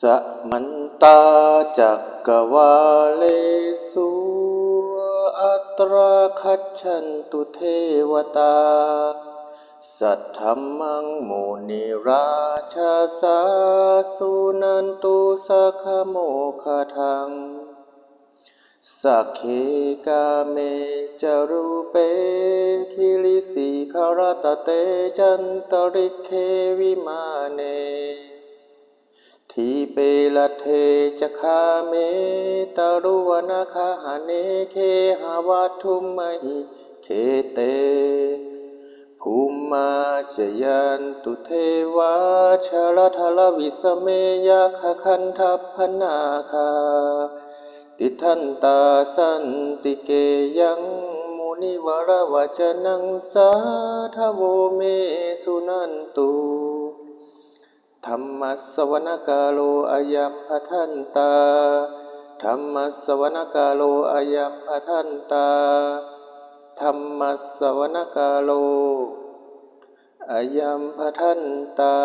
สมันตาจักกวาเลสุอัตราคัจฉันตุเทวตา สัทธรรมังโมนิราชาสาสุนันตุสัคโมคทังสักเคกาเมจารูเปคิริสีคารตเตจันตริเควิมาเน ทีเปละเทจะคาเมตารุวนาคาหาเนเคหาวัทุมมหิเคเต ภูมมาชยันตุเทวาชาลทลวิสเมยาคคันทัพพนาคา ติทันตาสันติเกยังมุนิวรวจนังสาทโวเมสุนันตุ ธรรมสวนกาโลอายัมพทันตาธรรมสวนกาโลอายัมพทันตาธรรมสสวนกาโลอายัมพทันตา